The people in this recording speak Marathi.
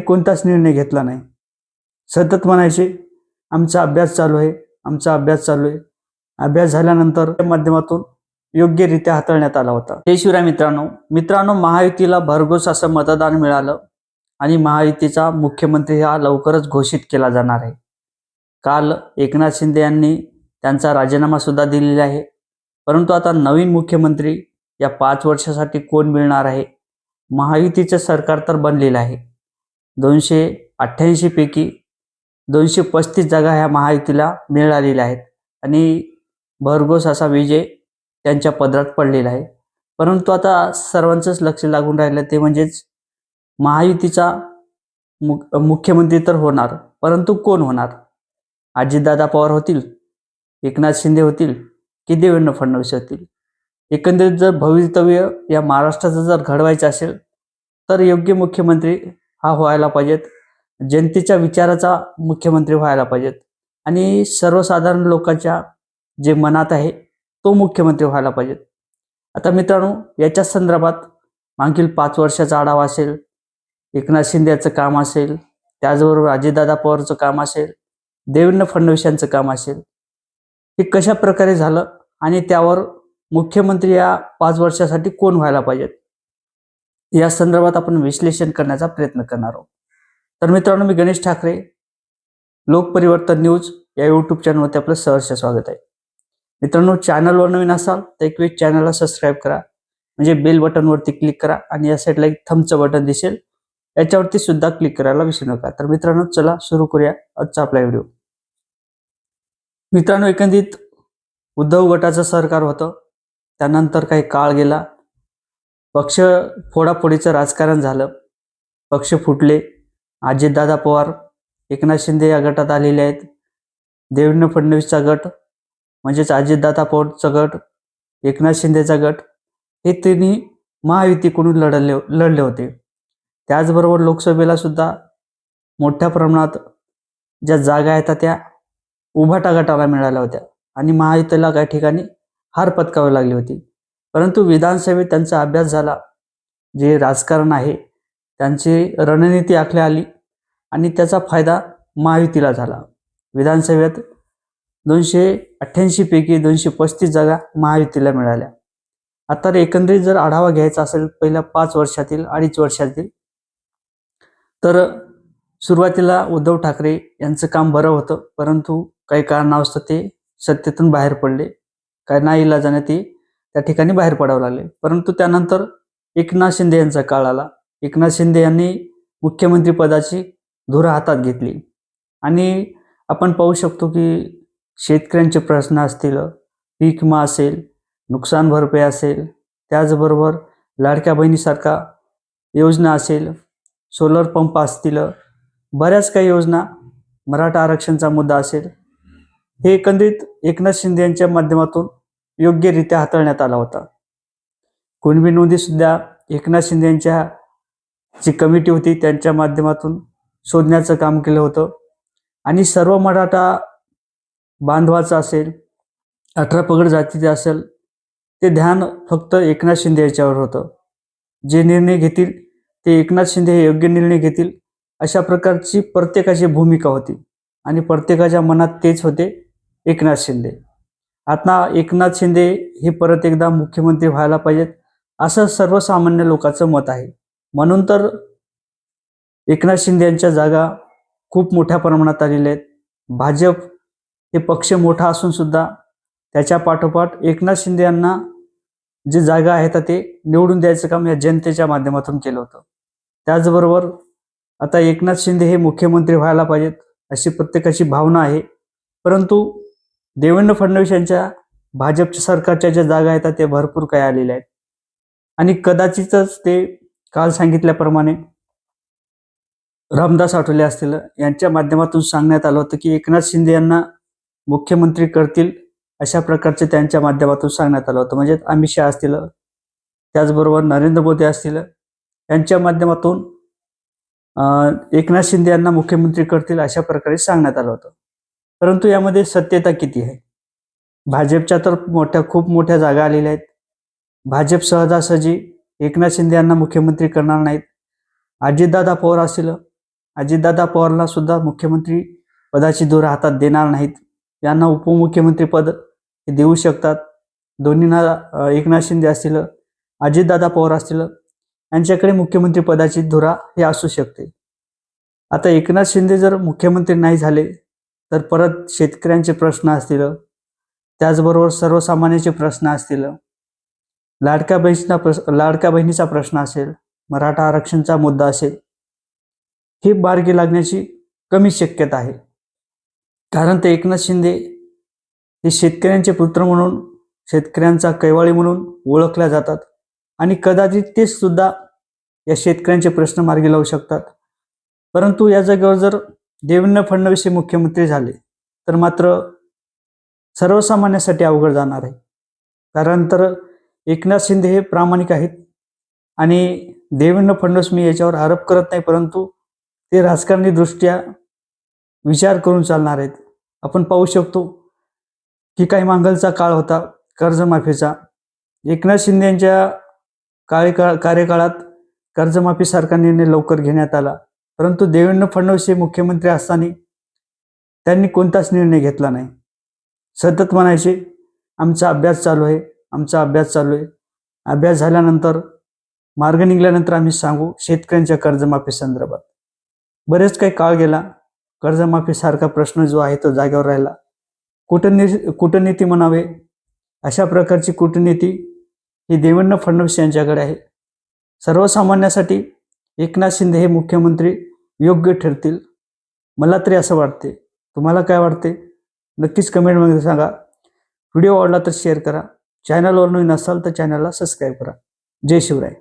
कोणताच निर्णय घेतला नाही. सतत म्हणायचे आमचा अभ्यास चालू आहे आमचा अभ्यास चालू आहे. अभ्यास झाल्यानंतर त्या माध्यमातून योग्यरित्या हाताळण्यात आला होता. हे मित्रांनो मित्रांनो महायुतीला भरघोस असं मतदान मिळालं आणि महायुतीचा मुख्यमंत्री हा लवकरच घोषित केला जाणार आहे. काल एकनाथ शिंदे यांनी त्यांचा राजीनामा सुद्धा दिलेला आहे. परंतु आता नवीन मुख्यमंत्री या पाच वर्षासाठी कोण मिळणार आहे? महायुतीचं सरकार तर बनलेलं आहे. दोनशे अठ्ठ्याऐंशीपैकी दोनशे पस्तीस जागा ह्या महायुतीला मिळालेल्या आहेत. आणि भरघोस असा विजय त्यांच्या पदरात पडलेला आहे. परंतु आता सर्वांचंच लक्ष लागून राहिलं ते म्हणजेच महायुतीचा मु मुख्यमंत्री तर होणार परंतु कोण होणार? अजितदादा पवार होतील? एकनाथ शिंदे होतील? की देवेंद्र फडणवीस होतील? एकंदरीत जर भवितव्य या महाराष्ट्राचं जर घडवायचं असेल तर योग्य मुख्यमंत्री हा व्हायला पाहिजेत. जनतेच्या विचाराचा मुख्यमंत्री व्हायला पाहिजेत. आणि सर्वसाधारण लोकांच्या जे मनात आहे तो मुख्यमंत्री व्हायला पाहिजेत. आता मित्रांनो याच्या संदर्भात मागील पाच वर्षाचा आढावा असेल एकनाथ शिंदेचं काम असेल त्याचबरोबर अजितदादा पवारचं काम असेल देवेंद्र फडणवीस यांचं काम असेल. हे कशा प्रकारे झालं आणि त्यावर मुख्यमंत्री या पाच वर्षासाठी कोण व्हायला पाहिजेत? या संदर्भात आपण विश्लेषण करण्याचा प्रयत्न करणार आहोत. तर मित्रांनो मी गणेश ठाकरे लोकपरिवर्तन न्यूज या यूट्यूब चॅनलवरती आपलं सहर्ष स्वागत आहे. मित्रांनो चॅनलवर नवीन असाल तर एक वेळ चॅनलला सबस्क्राईब करा म्हणजे बेल बटनवरती क्लिक करा आणि या साईडला एक थमचं बटन दिसेल. याच्यावरती सुद्धा क्लिक करायला विसरू नका. तर मित्रांनो चला सुरू करूया आजचा आपला व्हिडिओ मित्रांनो एकंदरीत उद्धव गटाचं सरकार होतं. त्यानंतर काही काळ गेला. पक्ष फोडाफोडीचं राजकारण झालं. पक्ष फुटले. अजितदादा पवार एकनाथ शिंदे या गटात आलेले आहेत. देवेंद्र फडणवीसचा गट म्हणजेच अजितदादा पवारचा गट एकनाथ शिंदेचा गट हे तिन्ही महायुतीकडून लढले लढले होते. त्याचबरोबर लोकसभेला सुद्धा मोठ्या प्रमाणात ज्या जागा आहेत त्या उभाटा गटाला मिळाल्या होत्या. आणि महायुतीला काही ठिकाणी हार पत्कावी लागली होती. परंतु विधानसभेत त्यांचा अभ्यास झाला. जे राजकारण आहे त्यांची रणनीती आखल्या आली आणि त्याचा फायदा महायुतीला झाला. विधानसभेत दोनशे अठ्ठ्याऐंशीपैकी दोनशे पस्तीस जागा महायुतीला मिळाल्या. आता एकंदरीत जर आढावा घ्यायचा असेल पहिल्या पाच वर्षातील अडीच वर्षातील तर सुरुवातीला उद्धव ठाकरे यांचं काम बरं होतं परंतु काही कारणावस्त ते सत्तेतून बाहेर पडले. काय नाही इलाजाने ते त्या ठिकाणी बाहेर पडावं लागले. परंतु त्यानंतर एकनाथ शिंदे यांचा काळ आला. एकनाथ शिंदे यांनी मुख्यमंत्री पदाची धुरा हातात घेतली. आणि आपण पाहू शकतो की शेतकऱ्यांचे प्रश्न असतील पीक विमा असेल नुकसान भरपाई असेल त्याचबरोबर लाडक्या बहिणीसारखा योजना असेल सोलर पंप असतील बऱ्याच काही योजना मराठा आरक्षणचा मुद्दा असेल. हे एकंदरीत एकनाथ शिंदे यांच्या माध्यमातून योग्यरित्या हाताळण्यात आला होता. कुणबी नोंदी सुद्धा एकनाथ शिंदे यांच्या जी कमिटी होती त्यांच्या माध्यमातून शोधण्याचं काम केलं होतं. आणि सर्व मराठा बांधवाचं असेल अठरा पगड जातीचे असेल ते ध्यान फक्त एकनाथ शिंदे याच्यावर होतं. जे निर्णय घेतील ते एकनाथ शिंदे हे योग्य निर्णय घेतील अशा प्रकारची प्रत्येकाची भूमिका होती. आणि प्रत्येकाच्या मनात तेच होते एकनाथ शिंदे. आता एकनाथ शिंदे हे परत एकदा मुख्यमंत्री व्हायला पाहिजेत असं सर्वसामान्य लोकांचं मत आहे. म्हणून तर एकनाथ शिंदे यांच्या जागा खूप मोठ्या प्रमाणात आलेल्या आहेत. भाजप हे पक्ष मोठा असून सुद्धा त्याच्या पाठोपाठ एकनाथ शिंदे यांना जे जागा आहेत ते निवडून द्यायचं काम या जनतेच्या माध्यमातून केलं होतं. त्याचबरोबर आता एकनाथ शिंदे हे मुख्यमंत्री व्हायला पाहिजेत अशी प्रत्येकाची भावना आहे. परंतु देवेंद्र फडणवीस यांच्या भाजपच्या सरकारच्या ज्या जागा आहेत त्या भरपूर काही आलेल्या आहेत. आणि कदाचितच ते काल सांगितल्याप्रमाणे रामदास आठवले असतील यांच्या माध्यमातून सांगण्यात आलं होतं की एकनाथ शिंदे यांना मुख्यमंत्री करतील अशा प्रकारचे त्यांच्या माध्यमातून सांगण्यात आलं होतं. म्हणजे अमित शहा असतील त्याचबरोबर नरेंद्र मोदी असतील यांच्या माध्यमातून एकनाथ शिंदे यांना मुख्यमंत्री करतील अशा प्रकारे सांगण्यात आलं होतं. परंतु यामध्ये सत्यता किती आहे? भाजपच्या तर मोठ्या खूप मोठ्या जागा आलेल्या आहेत. भाजप सहजासहजी एकनाथ शिंदे यांना मुख्यमंत्री करणार नाहीत. अजितदादा पवार असेल अजितदादा पवारला सुद्धा मुख्यमंत्री पदाची धुरा हातात देणार नाहीत. यांना उपमुख्यमंत्री पद हे देऊ शकतात. दोन्हींना एकनाथ शिंदे असतील अजितदादा पवार असतील यांच्याकडे मुख्यमंत्री पदाची धुरा हे असू शकते. आता एकनाथ शिंदे जर मुख्यमंत्री नाही झाले तर परत शेतकऱ्यांचे प्रश्न असतील. त्याचबरोबर सर्वसामान्यांचे प्रश्न असतील. लाडक्या बहिणीचा प्रश लाडक्या बहिणीचा प्रश्न असेल मराठा आरक्षणचा मुद्दा असेल हे बारगी लागण्याची कमी शक्यता आहे. कारण ते एकनाथ शिंदे हे शेतकऱ्यांचे पुत्र म्हणून शेतकऱ्यांचा कैवाळी म्हणून ओळखल्या जातात आणि कदाचित तेच सुद्धा या शेतकऱ्यांचे प्रश्न मार्गी लावू शकतात. परंतु या जागेवर जर देवेंद्र फडणवीस हे मुख्यमंत्री झाले तर मात्र सर्वसामान्यासाठी अवघड जाणार आहे. कारण तर एकनाथ शिंदे हे प्रामाणिक आहेत आणि देवेंद्र फडणवीस मी याच्यावर आरोप करत नाही परंतु ते राजकारणी दृष्ट्या विचार करून चालणार आहेत. आपण पाहू शकतो की काही मांगलचा काळ होता कर्जमाफीचा. एकनाथ शिंदे यांच्या कार्यकाळ कार्यकाळात कर्जमाफीसारखा निर्णय लवकर घेण्यात आला. परंतु देवेंद्र फडणवीस हे मुख्यमंत्री असताना त्यांनी कोणताच निर्णय घेतला नाही. सतत म्हणायचे आमचा अभ्यास चालू आहे आमचा अभ्यास चालू आहे. अभ्यास झाल्यानंतर मार्ग निघाल्यानंतर आम्ही सांगू शेतकऱ्यांच्या कर्जमाफी संदर्भात. बरेच काही काळ गेला कर्जमाफीसारखा प्रश्न जो आहे तो जागेवर राहिला. कुटनी कूटनीती म्हणावे अशा प्रकारची कूटनीती ही देवेंद्र फडणवीस यांच्याकडे आहे. सर्वसामान्यासाठी एकनाथ शिंदे हे मुख्यमंत्री योग्य ठरतील. मला तरी असं वाटते. तुम्हाला काय वाटते? नक्कीच कमेंटमध्ये सांगा. व्हिडिओ आवडला तर शेअर करा. चॅनलवर नवीन असाल तर चॅनलला सबस्क्राईब करा. जय शिवराय.